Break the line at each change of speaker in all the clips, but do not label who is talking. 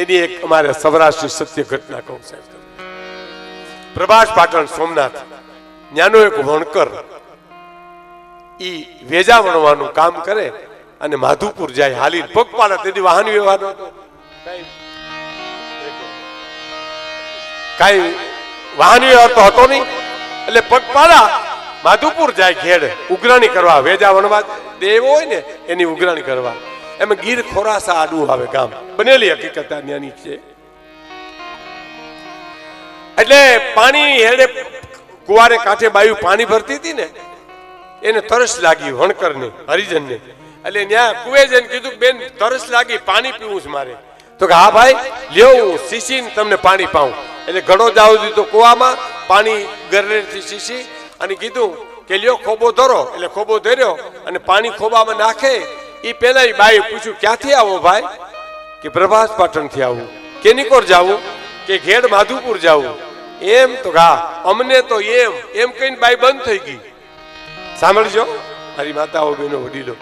એની એક અમારે સૌરાષ્ટ્રની સત્ય ઘટના કહું સાહેબ પ્રભાસ પાટણ સોમનાથ ન્યાનો એક વણકર ઈ વેજા વણવાનું કામ કરે અને માધુપુર જાય હાલી પગપાળા તેથી વાહન વ્યવહાર કાંઈ વાહન વ્યવહાર તો હતો નહીં. એટલે પગપાળા માધુપુર જાય ઘેડ ઉઘરાણી કરવા, વેજા વણવા. દેવો હોય ને, એની ઉઘરાણી કરવા. એમાં ગીર ખોરાસા આડું આવે ગામ. બનેલી હકીકત ત્યાંની છે. એટલે પાણી હેડે કુવારે કાંઠે બાયું પાણી ભરતી હતી ને, એને તરસ લાગી વણકરને, હરિજનને. એટલે ત્યાં કુએ કીધું, બેન, તરસ લાગી, પાણી પીવું છે મારે. તો કે, હા ભાઈ, લ્યો શીશી તમને પાણી પાઉં. એટલે ઘણો જાવ દીધો કુવામાં, પાણી ગરરેથી શીશી અને કીધું કે, લ્યો ખોબો ધરો. એટલે ખોબો ધર્યો અને પાણી ખોબામાં નાખે એ પેલા એ બાઈએ પૂછ્યું, ક્યાંથી આવો ભાઈ? કે પ્રભાસ પાટણથી આવું, કે નિકોર જાવું, કે ઘેડ માધુપુર જાવું. એમ તો ઘા અમને તો એમ એમ કહીને બાઈ બંધ થઈ ગઈ. સાંભળજો, મારી માતાઓ બેનો વડીલો.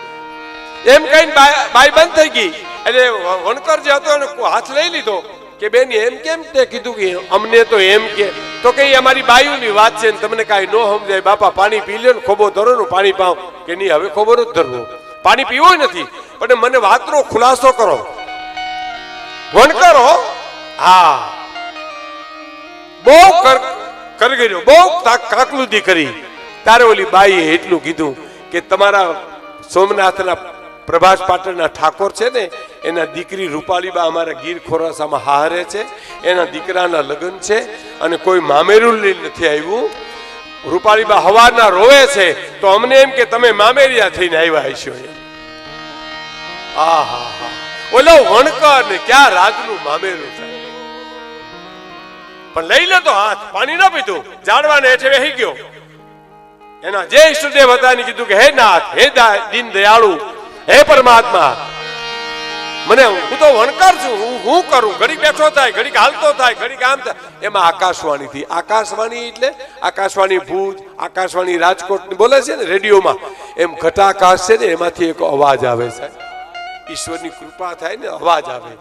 એમ કહીને બાઈ બંધ થઈ ગઈ. એટલે વણકર જે હતો હાથ લઈ લીધો, કે બેન, એમ કેમ તે કીધું કે અમને તો એમ કે, તો કે અમારી બાયુની વાત છે ને તમને કાંઈ ન સમજાય, બાપા પાણી પી લ્યો ને ખોબો ધરો પાણી પાવ, કે નહીં, હવે ખોબો જ ધરવો. પાણી પીવું નથી. પણ મને વાતનો ખુલાસો કરો. વણકરો હા. બહુ કર કરગર્યો બહુ કાકલુદી કરી. તારે ઓલી બાઈએ એટલું કીધું કે તમારા સોમનાથના પ્રભાસ પાટણના ઠાકોર છે ને, એના દીકરી રૂપાલીબા અમારા ગીર ખોરાસામાં હારે છે, એના દીકરાના લગ્ન છે, અને કોઈ મામેરું લઈ નથી આવ્યું. રૂપાલીબા હવારના રોવે છે, તો અમને એમ કે તમે મામેરિયા થઈને આવ્યા હશો ઓલો વણકર ને ક્યાં રાગનું મામેરું થાય. પણ લઈ લે તો હાથ, પાણી ન પીધું. જાણવાને હેઠે બેહી ગયો. એના જે ઈષ્ટદેવ હતા કીધું કે, હે નાથ, હે દીન દયાળુ, હે પરમાત્મા મને હું તો વણકર છું, હું હું કરું? ઘડીક બેઠો થાય, ઘડીક હાલતો થાય, ઘડીક આમ થાય. એમાં આકાશવાણી થી આકાશવાણી એટલે આકાશવાણી ભુજ આકાશવાણી રાજકોટ બોલે છે ને રેડિયોમાં, એમ ઘટાકાશ છે ને એમાંથી એક અવાજ આવે છે. ઈશ્વરની કૃપા થાય ને અવાજ આવે.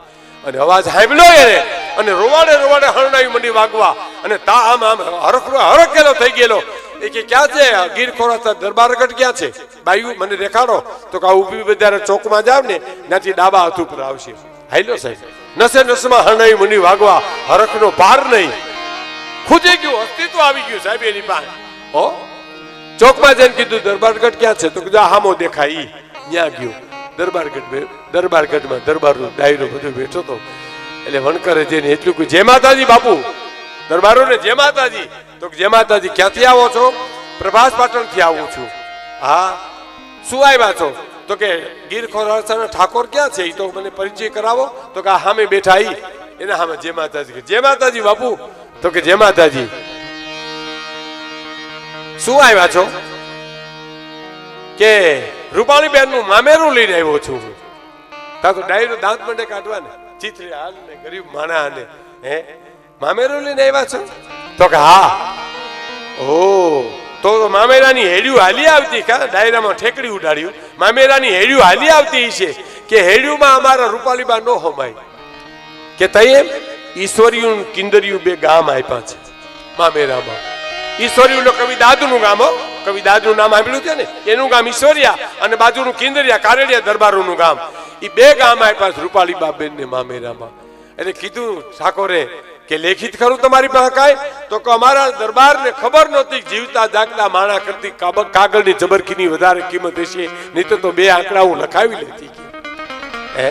અને અવાજ સાંભળ્યો એને, અને રોવાડે રોવાડે હરણાવી મંડી વાગવા, અને તા આમ આમ હરખ હરખેલો થઈ ગયેલો. એ કે, ક્યાં છે? ગીર ખોરાસા દરબારગઢ ક્યાં છે? બાયુ, મને દેખાડો. તો કે ઊભી બજાર ચોકમાં જાવ ને, ત્યાંથી ડાબા હાથ ઉપર આવશે. હાઈલો સાહેબ. નસે નસમાં હરણાઈ મુનિ વાગવા, હરખનો પાર નહીં. ખૂજી ગયું, અસ્તિત્વ આવી ગયું સાહેબ એની પાસે. હો? ચોકમાં જઈને કીધું દરબારગઢ ક્યાં છે? તો કીધું હામો દેખાય ત્યાં ગયો. દરબારગઢ દરબારગઢમાં દરબારનો ડાયરો બધું બેઠો હતો એટલે વણકરે જઈને એટલું કહ્યું, જય માતાજી બાપુ. દરબારોને જય માતાજી. તો જય માતાજી, ક્યાંથી આવો છો? પ્રભાસ પાટણથી આવું છું. હા, શું આવ્યા છો? તો કે ગીર ખોરાસાના ઠાકોર ક્યાં છે? એ તો મને પરિચય કરાવો. તો કે સામે બેઠા ઈ. એના સામે જય માતાજી જય માતાજી બાપુ. તો કે જય માતાજી. શું આવ્યા છો? કે રૂપાણી બેનનું મામેરું લઈને આવ્યો છું. હું તા તો ડાયરો દાંત મંડે કાઢવા ને ચિત્રી હાલ ને ગરીબ માણા ને હે? મામેરું લઈને આવ્યા છો? તો કે હા. ઓ તો મામેરાની હેડિયું હાલી આવતી કા? ડાયરામાં ઠેકડી ઉડાડ્યું. મામેરાની હેડિયું હાલી આવતી છે કે હેડિયુંમાં અમારા રૂપાલીબા નો હોમાય. કે તઈ ઈશ્વરિયું કિંદરિયું બે ગામ આપ્યા છે મામેરામાં. ઈશ્વરિયું નો કવિ દાદુનું ગામ હો. કવિ દાદુનું નામ સાંભળ્યું છે ને? એનું ગામ ઈશ્વરિયા અને બાજુનું કિંદરિયા કારેડિયા દરબારોનું ગામ. એ બે ગામ આપ્યા છે રૂપાલી બાબેન ને મામેરામાં. એટલે કીધું ઠાકોરે કે લેખિત ખરું તમારી પાસે તો કે અમારા દરબારને ખબર નહોતી જીવતા જાગતા માણા કરતી કાગળની જબરકીની વધારે કિંમત હશે. નહીં તો બે આંકડા હું લખાવી લેતી હે?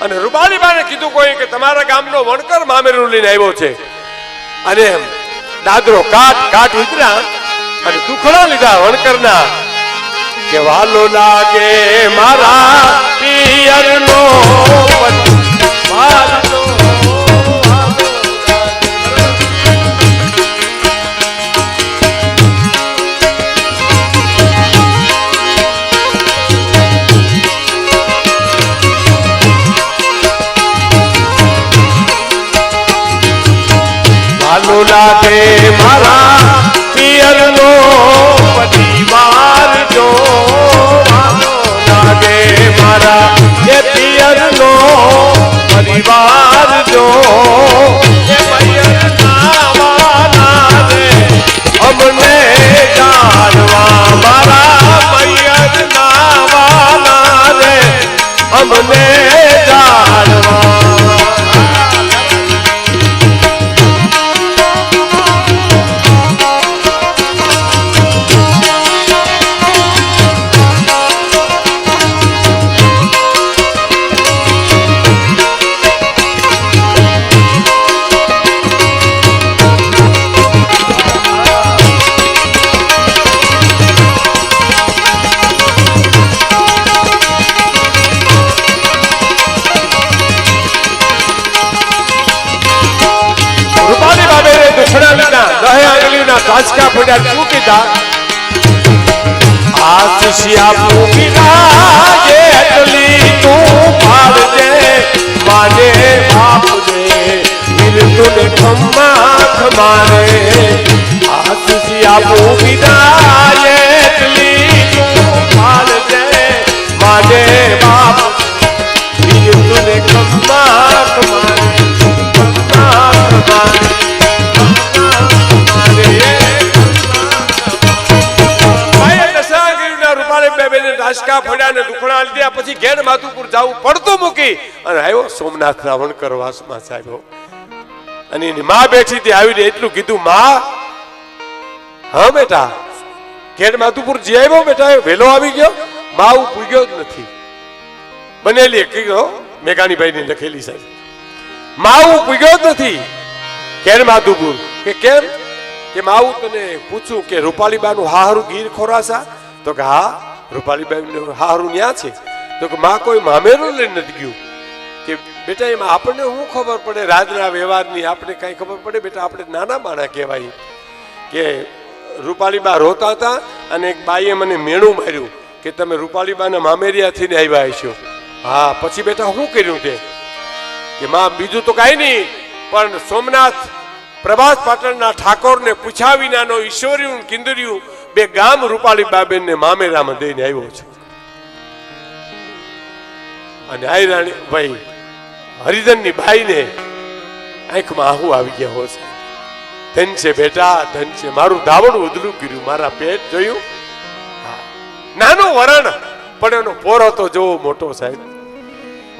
અને રૂપાલી બાને કીધું કોઈ કે તમારા ગામનો વણકર મામેરું લઈને આવ્યો છે. અને દાદરો કાટ કાટ ઉતર્યા અને દુખડા લીધા વણકરના. કે વાલો લાગે મારા પિયરનો. વાલો કાચકા પડ્યા શું કીધા. આશિષિયા પૂગીના જે અટલી તું પાડજે માને બાપ દે વિરતુને ખમ્મા ખમારે. આશિષિયા પૂગીના બેબેને ડાસકા ફોડ્યા ને દુખણા લીધા. પછી ઘેર માધુપુર જવું પડતું મૂકી અને આવ્યો સોમનાથ રાવણ કરવાસમાં સાહેબ અને એની માં બેઠી હતી આવીને એટલું કીધું, માં, હા બેટા, ઘેર માધુપુર જે આવ્યો બેટા વેલો આવી ગયો. મા પૂગ્યો જ નથી. બનેલી કીધો મેઘાણીભાઈની લખેલી સાહેબ. માં પૂગ્યો જ નથી. ઘેર માધુપુર. કે કેમ? કે માવું તને પૂછું કે રૂપાલીબાનું હારું ગીર ખોરાસા? તો કે હા રૂપાલીબાનું હારું ન્યા છે. તો કે માં કોઈ મામેરું લઈને નથી ગયું. કે બેટા, એમાં આપણને શું ખબર પડે? રાજના વ્યવહારની આપણે કાંઈ ખબર પડે? બેટા, આપણે નાના માણા કહેવાય. કે રૂપાલીબા રોતા હતા અને એક બાઈએ મને મેણું માર્યું કે તમે રૂપાલીબાના મામેરિયા થઈને આવ્યા હશો. હા, પછી બેટા, શું કર્યું તે? કે માં, બીજું તો કાંઈ નહીં, પણ સોમનાથ પ્રભાસ પાટણના ઠાકોરને પૂછ્યા વિનાનો ઈશ્વર્યું કિંદર્યું બે ગામ રૂપાલી બાબેનને મામેરામાં દઈને આવ્યો છે. અને આઈ રાણી, ભાઈ હરિધનની બાઈને આંખમાં આહુ આવી ગયા હોય છે. ધન છે બેટા, ધન છે, મારું ધાવણ ઉદલું કર્યું, મારા પેટ જોયું. નાનો વરણ, પણ એનો પોરો તો જોવો મોટો સાહેબ.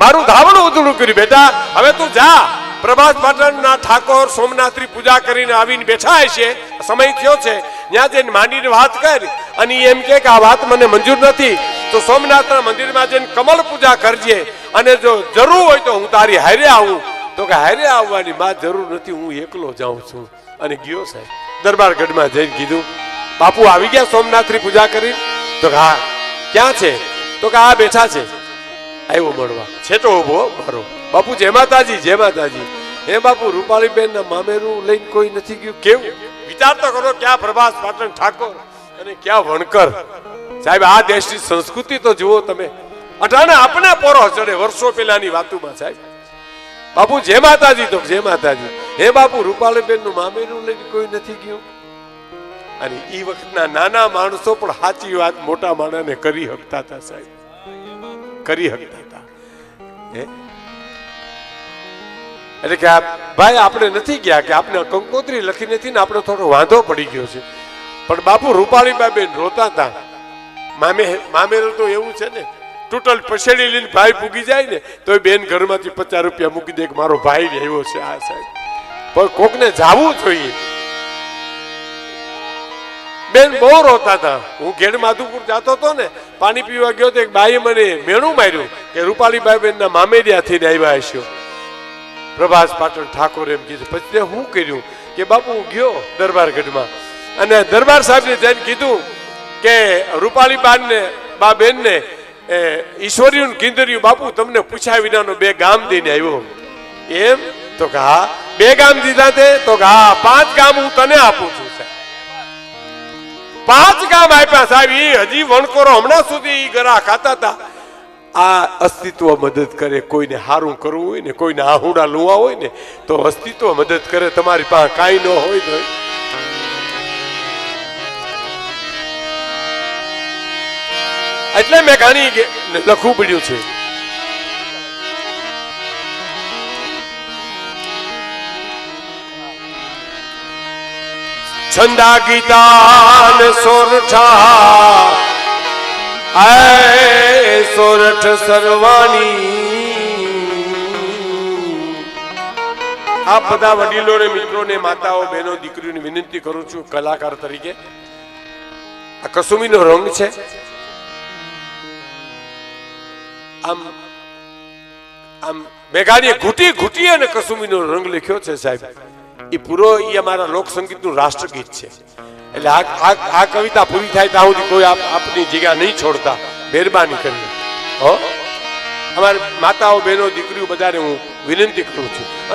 મારું ધાવણ ઉધડું કર્યું, બેટા, હવે તું જા. પ્રભાત પાટણના ઠાકોર, સોમનાથની પૂજા કરીને આવીને બેઠા છે સમય થયો છે. ત્યાં જઈને માંડીને વાત કર. અને એમ કે આ વાત મને મંજૂર નથી. તો સોમનાથના મંદિરમાં જઈને કમળ પૂજા કરજે. અને જો જરૂર હોય તો હું તારી હારે આવું. તો કે હારે આવવાની માં જરૂર નથી, હું એકલો જાઉં છું. અને ગયો સાહેબ. દરબારગઢમાં જઈને કીધું, બાપુ, આવી ગયા સોમનાથની પૂજા કરી તો હા. ક્યાં છે? તો કે, આ બેઠા છે. આવ્યો મળવા. છેટો ઊભો મારો બાપુ, જય માતાજી જય માતાજી. હે બાપુ, રૂપાળીબેન ના મામેરું લઈને કોઈ નથી ગયું? કેવું? વિચાર તો કરો ક્યાં પ્રભાસ પાટણ ઠાકોર અને ક્યાં વણકર. સાહેબ, આ દેશની સંસ્કૃતિ તો જુઓ તમે. અટાણે આપણે પોરો ચડે વર્ષો પહેલાની વાતોમાં, સાહેબ. બાપુ, જય માતાજી તો જય માતાજી. હે બાપુ, રૂપાળીબેનનું મામેરું લઈને કોઈ નથી ગયું? અને એ વખતના નાના માણસો પણ સાચી વાત મોટા માણસને કરી શકતા હતા, સાહેબ. કરી શકતા હતા. હે? એટલે કે ભાઈ આપણે નથી ગયા કે આપણે કંકોત્રી લખી નથી ને આપણે થોડો વાંધો પડી ગયો છે. પણ બાપુ રૂપાળી બેન રોતા હતા મામે મામેરો તો એવું છે ને, ટોટલ પછેડી લઈને ભાઈ પૂગી જાય ને તો એ બેન ઘરમાંથી પચાસ રૂપિયા મૂકી દે કે મારો ભાઈ રહેવો છે આ સાહેબ. પણ કોકને જાવું જોઈએ. બેન બહુ રોતા હતા હું ઘેડ માધુપુર જતો હતો ને, પાણી પીવા ગયો તો એક બાઈએ મને મેણું માર્યું કે રૂપાલી બાઈ બેનના મામેરિયા થઈને આવ્યા હશો. પ્રભાસ પાટણ ઠાકોર એમ કીધું. પછી હું કર્યું કે બાપુ ગયો દરબારગઢમાં. અને દરબાર સાહેબને જઈને કીધું કે રૂપાલી બાનને બા બેનને એ ઈશ્વર્યું કિંદર્યું બાપુ તમને પૂછ્યા વિનાનો બે ગામ દઈને આવ્યો. એમ? તો કે હા. બે ગામ દીધા તે? તો કે હા, પાંચ ગામ હું તને આપું છું પાંચ ગામ આપ્યા સાહેબ. એ હજી વણકોરો હમણાં સુધી ગરા ખાતા હતા. આ અસ્તિત્વ મદદ કરે, કોઈને સારું કરવું હોય ને, કોઈને આહુડા લુવા હોય ને, તો અસ્તિત્વ મદદ કરે. તમારી પાસે કાંઈ ન હોય તો. એટલે મેં ઘણી લખવું પડ્યું છે. છંદા ગીતા સોરઠા. સોરઠ સર્વાની. આ બધા વડીલોને મિત્રોને માતાઓ, બહેનો, દીકરીઓને વિનંતી કરું છું, કલાકાર તરીકે. આ કસુમીનો રંગ છે. આમ આમ મેઘાની ઘૂટી ઘૂટી અને કસુમીનો રંગ લખ્યો છે સાહેબ. એ પૂરો એ અમારા લોક સંગીતનું રાષ્ટ્રગીત છે. એટલે આ કવિતા પૂરી થાય ત્યાં સુધી કોઈ આપ, આપની જગ્યા નહીં છોડતા. મહેરબાની કરી હો? અમારી માતાઓ બહેનો દીકરીઓ બધાને હું વિનંતી કરું છું.